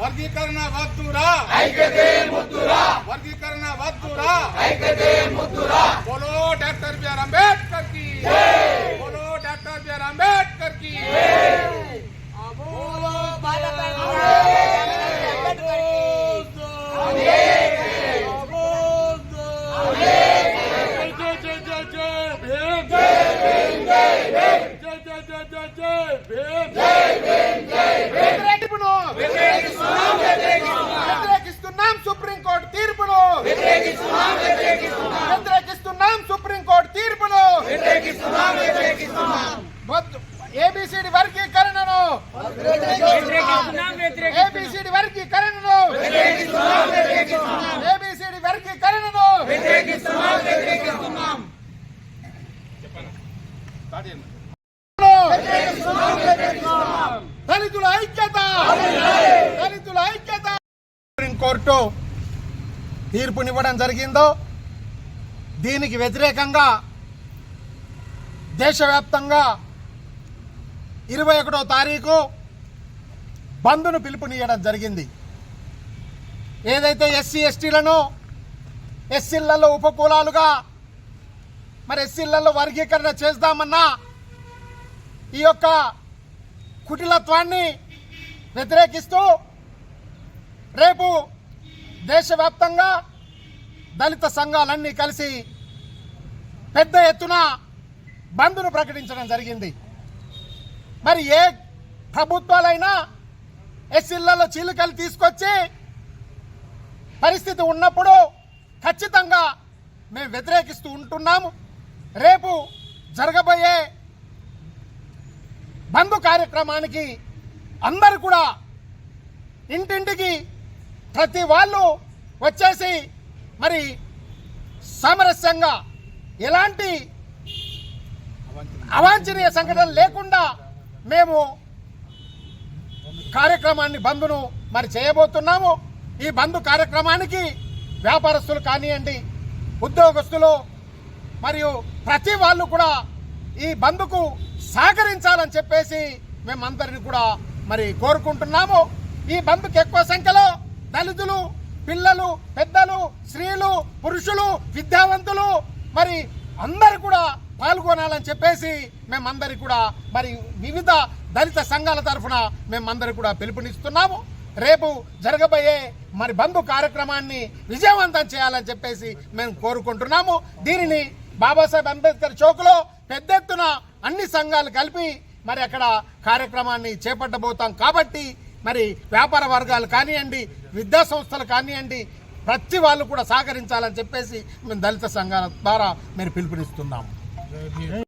వర్గీకరణ వద్దురా. వర్గీకరణ వద్దురా. బోలో ఏబిసిడి వర్గీకరణను. ఏబిసిడి వర్గీకరణను. ఏబిసిడి వర్గీకరణను. దళితుల ఐక్యత. దళితుల ఐక్యత. సుప్రీంకోర్టు తీర్పునివ్వడం జరిగిందో దీనికి వ్యతిరేకంగా దేశవ్యాప్తంగా ఇరవై ఒకటో తారీఖు బంద్ను పిలుపునియడం జరిగింది. ఏదైతే ఎస్సీ ఎస్టీలను ఎస్సీలలో ఉపకులాలుగా మరి ఎస్సీలలో వర్గీకరణ చేద్దామన్నా ఈ యొక్క కుటిలత్వాన్ని వ్యతిరేకిస్తూ రేపు దేశవ్యాప్తంగా దళిత సంఘాలన్నీ కలిసి పెద్ద ఎత్తున బంద్ను ప్రకటించడం జరిగింది. మరి ఏ ప్రభుత్వాలైనా ఎస్సీలలో చీలికలు తీసుకొచ్చి పరిస్థితి ఉన్నప్పుడు ఖచ్చితంగా మేము వ్యతిరేకిస్తూ ఉంటున్నాము. రేపు జరగబోయే బంధు కార్యక్రమానికి అందరు కూడా ఇంటింటికి ప్రతి వాళ్ళు వచ్చేసి మరి సామరస్యంగా ఎలాంటి అవాంఛనీయ సంఘటనలు లేకుండా మేము కార్యక్రమాన్ని బంద్ను మరి చేయబోతున్నాము. ఈ బంధు కార్యక్రమానికి వ్యాపారస్తులు కానివ్వండి ఉద్యోగస్తులు మరియు ప్రతి వాళ్ళు కూడా ఈ బంద్కు సహకరించాలని చెప్పేసి మేమందరిని కూడా మరి కోరుకుంటున్నాము. ఈ బంద్కు ఎక్కువ సంఖ్యలో దళితులు పిల్లలు పెద్దలు స్త్రీలు పురుషులు విద్యావంతులు మరి అందరు కూడా పాల్గొనాలని చెప్పేసి మేమందరికి కూడా మరి వివిధ దళిత సంఘాల తరఫున మేమందరి కూడా పిలుపునిస్తున్నాము. రేపు జరగబోయే మరి బంధు కార్యక్రమాన్ని విజయవంతం చేయాలని చెప్పేసి మేము కోరుకుంటున్నాము. దీనిని బాబాసాహెబ్ అంబేద్కర్ చౌక్లో పెద్ద ఎత్తున అన్ని సంఘాలు కలిపి మరి అక్కడ కార్యక్రమాన్ని చేపట్టబోతాం. కాబట్టి మరి వ్యాపార వర్గాలు కానివ్వండి విద్యా సంస్థలు కానివ్వండి ప్రతి వాళ్ళు కూడా సహకరించాలని చెప్పేసి మేము దళిత సంఘాల ద్వారా మీరు పిలుపునిస్తున్నాము. right here. Hey.